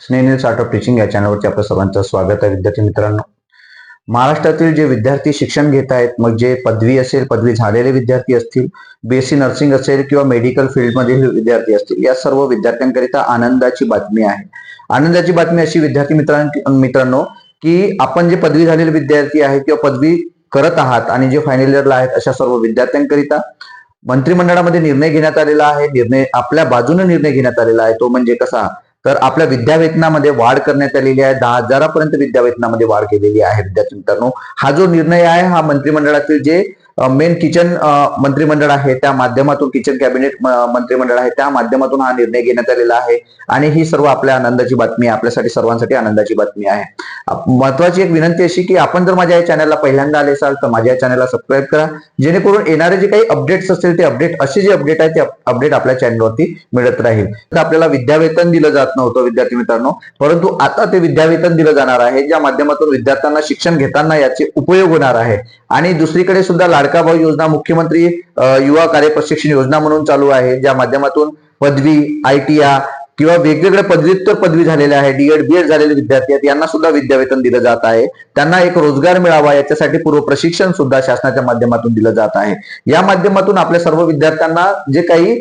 स्नेहनेस art of teaching या चॅनलवरती आपल्या सर्वांचं स्वागत आहे. विद्यार्थी मित्रांनो महाराष्ट्रातील जे विद्यार्थी शिक्षण घेत आहेत मग जे पदवी असेल पदवी झालेले विद्यार्थी असतील बीएससी नर्सिंग असेल किंवा मेडिकल फील्डमधील विद्यार्थी असतील या सर्व विद्यार्थ्यांकरिता आनंदाची बातमी आहे. आनंदाची बातमी अशी विद्यार्थी मित्रां मित्रांनो की आपण जे पदवी झालेले विद्यार्थी आहेत किंवा पदवी करत आहात आणि जे फायनल इयरला आहेत अशा सर्व विद्यार्थ्यांकरिता मंत्रिमंडळामध्ये निर्णय घेण्यात आलेला आहे. निर्णय आपल्या बाजूने निर्णय घेण्यात आलेला आहे. तो म्हणजे कसा? तर आपल्या विद्यावेतनामध्ये वाढ करण्यात आलेली आहे. दहा हजारापर्यंत विद्यावेतनामध्ये वाढ केलेली आहे. विद्यार्थी मित्रांनो हा जो निर्णय आहे हा मंत्रिमंडळातील जे मेन किचन मंत्रिमंडळ आहे. त्या माध्यमातून किचन कॅबिनेट मंत्रिमंडळ आहे. त्या माध्यमातून हा निर्णय घेण्यात आलेला आहे. आणि ही सर्व आपल्या आनंदाची बातमी आहे. आपल्यासाठी सर्वांसाठी आनंदाची बातमी आहे. महत्वाची एक विनंती अशी की आपण जर माझ्या या चॅनलला पहिल्यांदा आले असाल तर माझ्या या चॅनलला सबस्क्राईब करा. जेणेकरून येणारे जे काही अपडेट्स असतील ते अपडेट असे जे अपडेट आहे ते अपडेट आपल्या चॅनलवरती मिळत राहील. तर आपल्याला विद्यावेतन दिलं जात नव्हतं विद्यार्थी मित्रांनो. परंतु आता ते विद्यावेतन दिलं जाणार आहे. ज्या माध्यमातून विद्यार्थ्यांना शिक्षण घेताना याचे उपयोग होणार आहे. आणि दुसरीकडे सुद्धा लाडका भाऊ योजना मुख्यमंत्री युवा कार्य प्रशिक्षण योजना म्हणून चालू आहे ज्या माध्यमातून पदवी आय टी किंवा वेगवेगळ्या पदव्युत्तर पदवी झालेल्या आहे डीएड बीएड झालेले विद्यार्थी आहेत यांना सुद्धा विद्यावेतन दिलं जात आहे. त्यांना एक रोजगार मिळावा याच्यासाठी पूर्व प्रशिक्षण सुद्धा शासनाच्या माध्यमातून दिलं जात आहे. या माध्यमातून आपल्या सर्व विद्यार्थ्यांना जे काही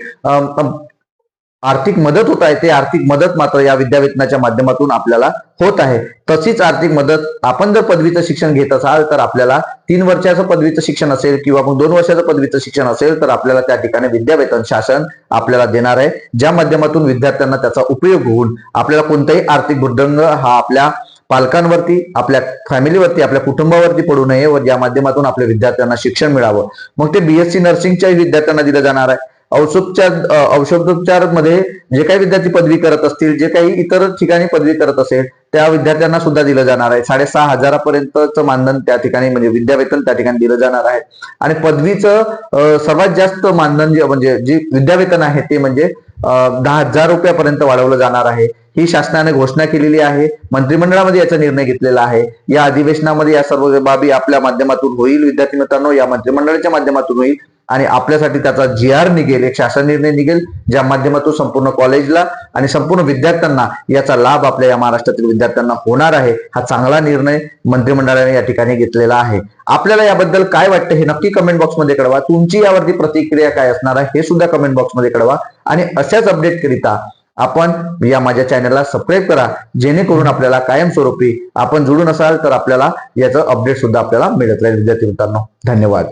आर्थिक मदत होत आहे ते आर्थिक मदत मात्र या विद्यावेतनाच्या माध्यमातून आपल्याला होत आहे. तशीच आर्थिक मदत आपण जर पदवीचं शिक्षण घेत असाल तर आपल्याला तीन वर्षाचं पदवीचं शिक्षण असेल किंवा मग दोन वर्षाचं पदवीचं शिक्षण असेल तर आपल्याला त्या ठिकाणी विद्यावेतन शासन आपल्याला देणार आहे ज्या माध्यमातून विद्यार्थ्यांना त्याचा उपयोग होऊन आपल्याला कोणताही आर्थिक भुर्दंग हा आपल्या पालकांवरती आपल्या फॅमिलीवरती आपल्या कुटुंबावरती पडू नये व या माध्यमातून आपल्या विद्यार्थ्यांना शिक्षण मिळावं. मग ते बीएससी नर्सिंगच्याही विद्यार्थ्यांना दिलं जाणार आहे. औषधोपचार औषधोपचारमध्ये जे काही विद्यार्थी पदवी करत असतील जे काही इतर ठिकाणी पदवी करत असेल त्या विद्यार्थ्यांना सुद्धा दिलं जाणार आहे. साडेसहा हजारापर्यंतचं मानधन त्या ठिकाणी म्हणजे विद्यावेतन त्या ठिकाणी दिलं जाणार आहे. आणि पदवीचं सर्वात जास्त मानधन जे म्हणजे जे विद्यावेतन आहे ते म्हणजे दहा हजार रुपयापर्यंत वाढवलं जाणार आहे. ही शासनाने घोषणा केलेली आहे. मंत्रिमंडळामध्ये याचा निर्णय घेतलेला आहे. या अधिवेशनामध्ये या सर्व बाबी आपल्या माध्यमातून होईल. विद्यार्थी मित्रांनो या मंत्रिमंडळाच्या माध्यमातून होईल आणि आपल्यासाठी त्याचा जी आर निघेल. एक शासन निर्णय निघेल ज्या माध्यमातून संपूर्ण कॉलेजला आणि संपूर्ण विद्यार्थ्यांना याचा लाभ आपल्या या महाराष्ट्रातील विद्यार्थ्यांना होणार आहे हा चांगला निर्णय मंत्रिमंडळाने या ठिकाणी घेतलेला आहे. आपल्याला याबद्दल काय वाटतं हे नक्की कमेंट बॉक्समध्ये कळवा. तुमची यावरती प्रतिक्रिया काय असणार आहे हे सुद्धा कमेंट बॉक्समध्ये कळवा. आणि अशाच अपडेट करिता आपण या माझ्या चॅनलला सबस्क्राईब करा. जेणेकरून आपल्याला कायमस्वरूपी आपण जुळून असाल तर आपल्याला याचं अपडेट सुद्धा आपल्याला मिळत राहील. विद्यार्थी मित्रांनो धन्यवाद.